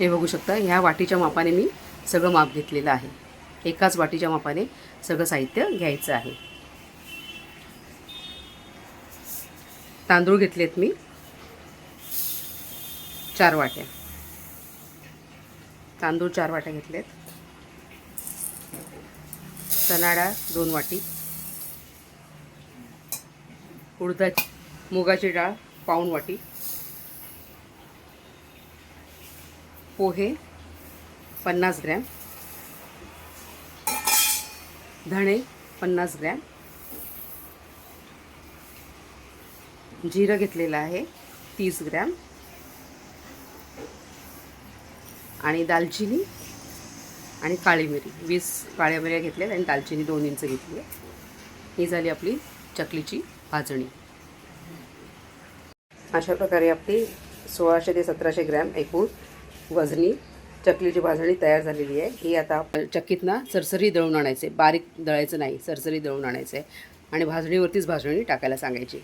हे बघू शकता ह्या वाटीच्या मापाने मी सगळं माप घेतलेलं आहे. एकाच वाटीच्या मापाने सगळं साहित्य घ्यायचं आहे. तांदूळ घेतलेत मी. चार वाट्या. तांदूळ चार वाट्या घेतलेत. चणा डाळ दोन वाटी. उडदाची मुगाची डाळ पाऊण वाटी. पोहे पन्नास ग्रॅम. धणे पन्नास ग्रॅम. जिरं घेतलेलं आहे तीस ग्रॅम. आणि दालचिनी आणि काळी मिरी. वीस काळ्या मिऱ्या घेतल्यात आणि दालचिनी दोन इंच घेतली आहे ही झाली आपली चकलीची भाजणी. अशा प्रकारे आपली सोळाशे ते सतराशे ग्रॅम एकूण वजनी चकलीची भाजणी तयार झालेली आहे. ही आता चक्कीतनं सरसरी दळून आणायचे. बारीक दळायचं नाही सरसरी दळून आणायचं. आहे आणि भाजणीवरतीच भाजणी टाकायला सांगायची.